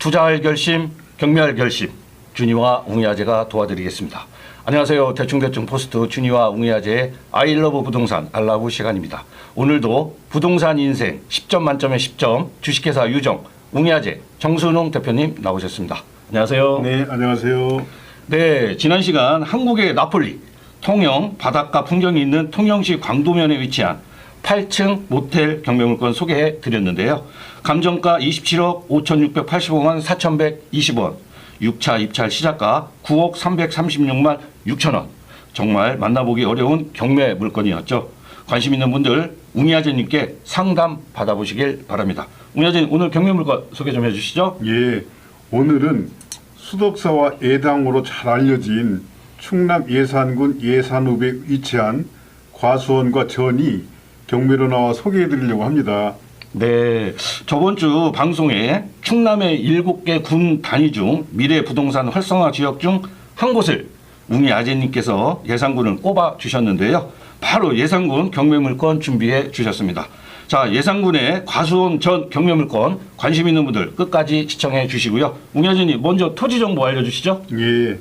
투자할 결심, 경매할 결심, 준이와 웅이아재가 도와드리겠습니다. 안녕하세요. 대충대충 포스트 준이와 웅이아재의 아이러브 부동산 알라브 시간입니다. 오늘도 부동산 인생 10점 만점에 10점 주식회사 유정 웅이아재 정순웅 대표님 나오셨습니다. 안녕하세요. 네, 안녕하세요. 네, 지난 시간 한국의 나폴리, 통영 바닷가 풍경이 있는 통영시 광도면에 위치한 8층 모텔 경매물건 소개해 드렸는데요. 감정가 27억 5,685만 4,120원, 6차 입찰 시작가 9억 336만 6천 원. 정말 만나보기 어려운 경매 물건이었죠. 관심 있는 분들 웅이아재님께 상담 받아보시길 바랍니다. 웅이아재 오늘 경매 물건 소개 좀 해주시죠. 예, 오늘은 수덕사와 예당으로 잘 알려진 충남 예산군 예산읍에 위치한 과수원과 전이 경매로 나와 소개해드리려고 합니다. 네, 저번 주 방송에 충남의 일곱 개 군 단위 중 미래 부동산 활성화 지역 중 한 곳을 웅이 아재님께서 예산군을 꼽아 주셨는데요. 바로 예산군 경매물건 준비해 주셨습니다. 자, 예산군의 과수원 전 경매물건 관심 있는 분들 끝까지 시청해 주시고요. 웅이 아재님 먼저 토지 정보 알려주시죠. 예,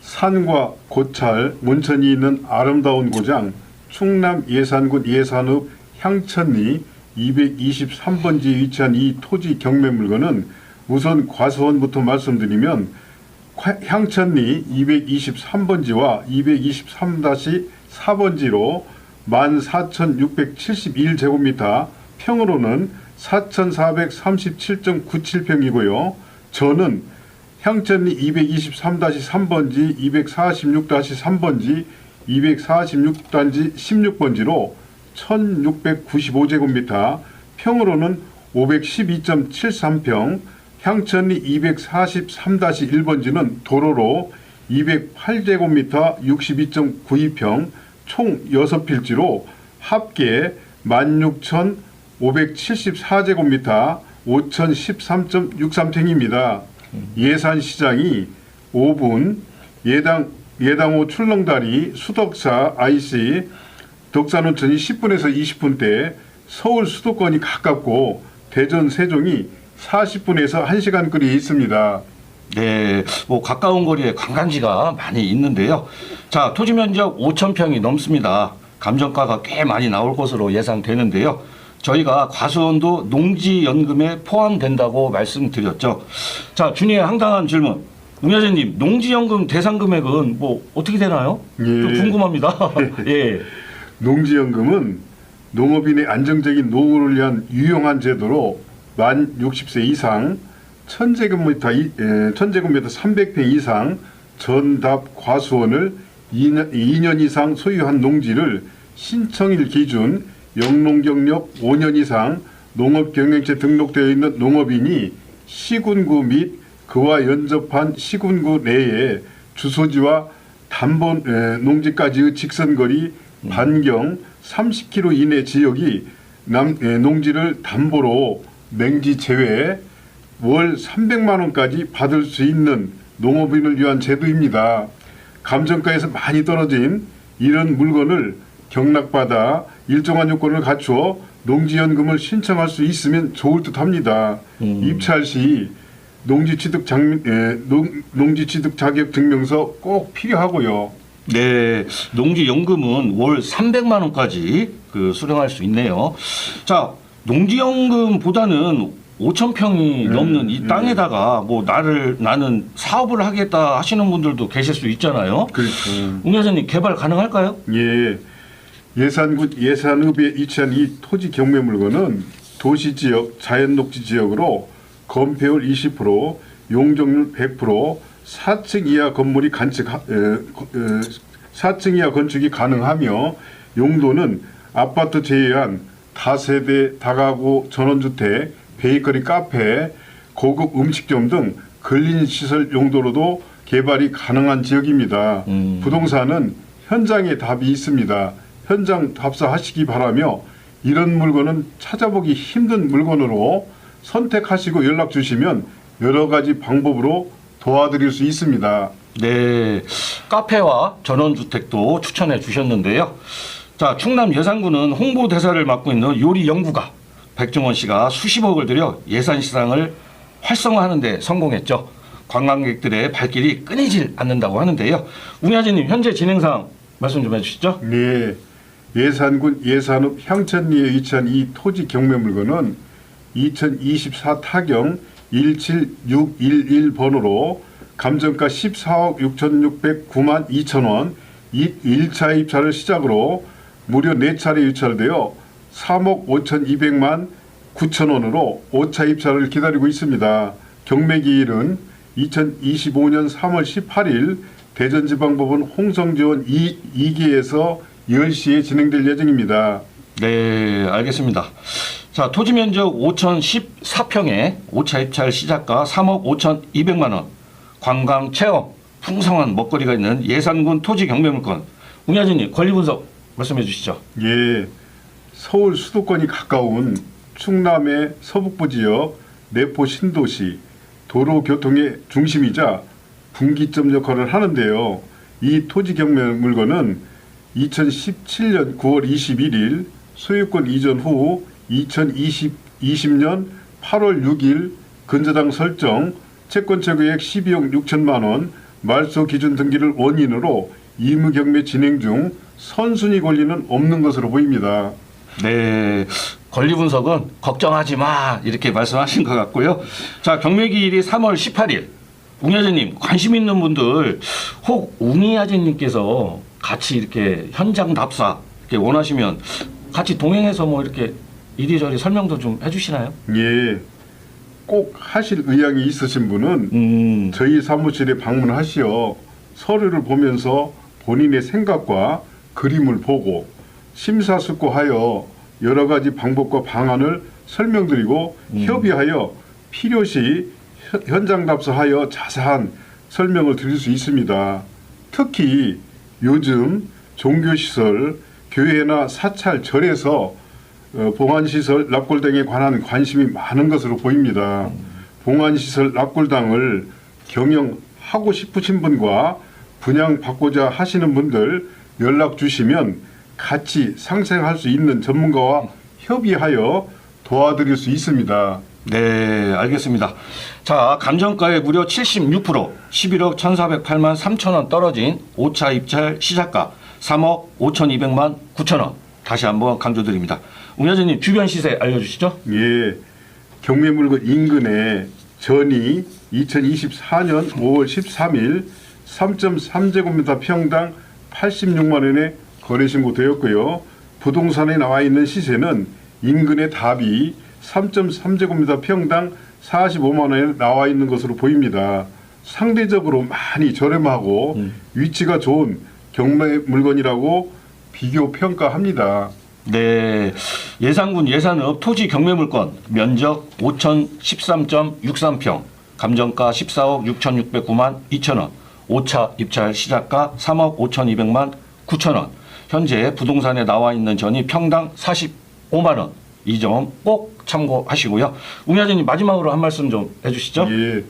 산과 고찰, 문천이 있는 아름다운 고장 충남 예산군 예산읍 향천리 223번지에 위치한 이 토지 경매 물건은 우선 과수원부터 말씀드리면 화- 향천리 223번지와 223-4번지로 14,671제곱미터 평으로는 4,437.97평이고요. 저는 향천리 223-3번지, 246-3번지, 246단지 16번지로 1695제곱미터, 평으로는 512.73평, 향천리 243-1번지는 도로로 208제곱미터 62.92평, 총 6필지로 합계 16,574제곱미터 5,013.63평입니다. 예산 시장이 5분, 예당 예당호 출렁다리 수덕사 IC 덕산온천이 10분에서 20분대 서울 수도권이 가깝고 대전 세종이 40분에서 1시간 거리에 있습니다. 네, 뭐 가까운 거리에 관광지가 많이 있는데요. 자, 토지 면적 5천 평이 넘습니다. 감정가가 꽤 많이 나올 것으로 예상되는데요. 저희가 과수원도 농지연금에 포함된다고 말씀드렸죠. 자, 준이의 황당한 질문. 웅여재님, 농지연금 대상 금액은 뭐 어떻게 되나요? 예. 좀 궁금합니다. 예. 농지연금은 농업인의 안정적인 노후를 위한 유용한 제도로 만 60세 이상 1000제곱미터, 이- 에, 1000제곱미터 300평 이상 전답 과수원을 2년, 2년 이상 소유한 농지를 신청일 기준 영농경력 5년 이상 농업경영체 등록되어 있는 농업인이 시군구 및 그와 연접한 시군구 내에 주소지와 에, 농지까지의 직선거리 반경 30km 이내 지역이 남, 에, 농지를 담보로 맹지 제외 월 300만 원까지 받을 수 있는 농업인을 위한 제도입니다. 감정가에서 많이 떨어진 이런 물건을 경락받아 일정한 요건을 갖추어 농지연금을 신청할 수 있으면 좋을 듯합니다. 입찰 시 농지취득 장, 에, 농, 농지취득 자격 증명서 꼭 필요하고요. 네, 농지연금은 월 300만 원까지 그 수령할 수 있네요. 자, 농지연금보다는 5천 평이 네, 넘는 이 네. 땅에다가 뭐 나를 나는 사업을 하겠다 하시는 분들도 계실 수 있잖아요. 그렇죠. 웅 여사님 개발 가능할까요? 예, 예산군 예산읍에 위치한 이 토지 경매 물건은 도시 지역, 자연 녹지 지역으로 건폐율 20%, 용적률 100%, 4층 이하 건물이 간측 하- 에, 거- 에, 4층 이하 건축이 가능하며 용도는 아파트 제외한 다세대 다가구 전원주택, 베이커리 카페, 고급 음식점 등 근린 시설 용도로도 개발이 가능한 지역입니다. 음. 부동산은 현장에 답이 있습니다. 현장 답사하시기 바라며 이런 물건은 찾아보기 힘든 물건으로 선택하시고 연락 주시면 여러 가지 방법으로 도와드릴 수 있습니다. 네, 카페와 전원주택도 추천해 주셨는데요. 자, 충남 예산군은 홍보대사를 맡고 있는 요리 연구가 백종원 씨가 수십억을 들여 예산 시장을 활성화하는 데 성공했죠. 관광객들의 발길이 끊이질 않는다고 하는데요. 웅야진님 현재 진행상 말씀 좀 해주시죠. 네. 예산군 예산읍 향천리에 위치한 이 토지 경매 물건은 2024 타경 17611번으로 감정가 14억 6,609만 2천 원, 1차 입찰을 시작으로 무려 4차례 유찰되어 3억 5,200만 9천 원으로 5차 입찰을 기다리고 있습니다. 경매 기일은 2025년 3월 18일 대전지방법원 홍성지원 2, 2기에서 10시에 진행될 예정입니다. 네, 알겠습니다. 자, 토지 면적 5,014평에 5차 입찰 시작가 3억 5,200만 원, 관광 체험, 풍성한 먹거리가 있는 예산군 토지 경매물건. 웅야진님 권리 분석 말씀해 주시죠. 예, 서울 수도권이 가까운 충남의 서북부 지역 내포 신도시 도로 교통의 중심이자 분기점 역할을 하는데요. 이 토지 경매 물건은 2017년 9월 21일 소유권 이전 후 2020년 8월 6일 근저당 설정 채권 최고액 12억 6천만 원 말소 기준 등기를 원인으로 임의 경매 진행 중 선순위 권리는 없는 것으로 보입니다. 네, 권리 분석은 걱정하지 마 이렇게 말씀하신 것 같고요. 자, 경매 기일이 3월 18일. 웅야진님 관심 있는 분들 혹 웅이야진님께서 같이 이렇게 현장 답사 이렇게 원하시면 같이 동행해서 뭐 이렇게 이리저리 설명도 좀 해주시나요? 예, 꼭 하실 의향이 있으신 분은 음, 저희 사무실에 방문하시어 서류를 보면서 본인의 생각과 그림을 보고 심사숙고하여 여러 가지 방법과 방안을 설명드리고 협의하여 필요시 현- 현장 답사하여 자세한 설명을 드릴 수 있습니다. 특히 요즘 종교시설, 교회나 사찰, 절에서 어, 봉안시설 납골 등에 관한 관심이 많은 것으로 보입니다. 봉안시설 납골당을 경영하고 싶으신 분과 분양받고자 하시는 분들 연락 주시면 같이 상생할 수 있는 전문가와 협의하여 도와드릴 수 있습니다. 네, 알겠습니다. 자, 감정가의 무려 76% 11억 1,408만 3천 원 떨어진 5차 입찰 시작가 3억 5,200만 9천 원. 다시 한번 강조드립니다. 웅여진님 주변 시세 알려주시죠. 예, 경매물건 인근에 전이 2024년 5월 13일 3.3제곱미터 평당 86만 원에 거래 신고되었고요. 부동산에 나와 있는 시세는 인근의 답이 3.3제곱미터 평당 45만 원에 나와 있는 것으로 보입니다. 상대적으로 많이 저렴하고 위치가 좋은 경매 물건이라고 비교 평가합니다. 네, 예산군 예산읍 토지 경매물건 면적 5,013.63평, 감정가 14억 6,609만 2천 원, 5차 입찰 시작가 3억 5,200만 9천 원, 현재 부동산에 나와 있는 전이 평당 45만 원. 이 점 꼭 참고하시고요. 웅야진님 마지막으로 한 말씀 좀 해주시죠. 예,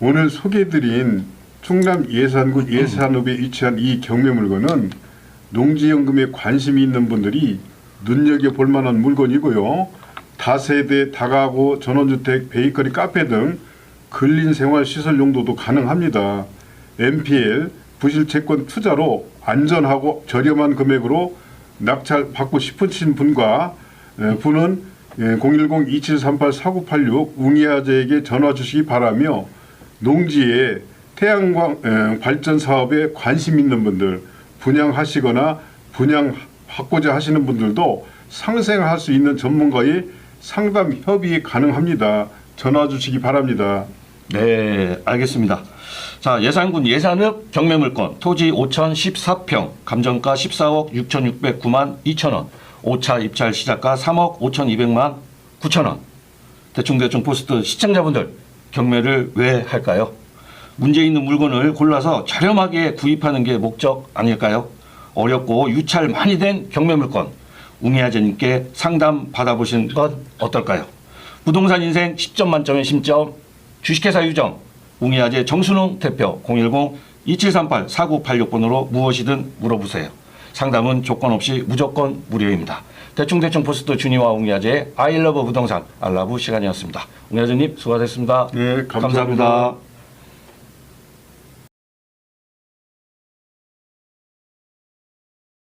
오늘 소개드린 충남 예산군 예산읍에 위치한 이 경매 물건은 농지연금에 관심이 있는 분들이 눈여겨 볼 만한 물건이고요. 다세대, 다가구, 전원주택, 베이커리, 카페 등 근린 생활 시설 용도도 가능합니다. MPL 부실 채권 투자로 안전하고 저렴한 금액으로 낙찰 받고 싶으신 분과 에, 분은 010-2738-4986 웅이아재에게 전화 주시기 바라며 농지에 태양광 에, 발전 사업에 관심 있는 분들 분양하시거나 분양 받고자 하시는 분들도 상생할 수 있는 전문가의 상담 협의 가능합니다. 전화 주시기 바랍니다. 네, 알겠습니다. 자, 예산군 예산읍 경매물건 토지 5,014평, 감정가 14억 6,609만 2천 원, 5차 입찰 시작가 3억 5,200만 9천 원. 대충대충 포스트 시청자분들 경매를 왜 할까요? 문제 있는 물건을 골라서 저렴하게 구입하는 게 목적 아닐까요? 어렵고 유찰 많이 된 경매 물건 웅이아재님께 상담 받아보신 건 어떨까요? 부동산 인생 10점 만점의 심점 주식회사 유정 웅이아재 정순웅 대표 010-2738-4986번으로 무엇이든 물어보세요. 상담은 조건 없이 무조건 무료입니다. 대충대충 포스트 주니와 웅야제의 아이러브 부동산 알라브 시간이었습니다. 웅야제님 수고하셨습니다. 네, 감사합니다. 감사합니다.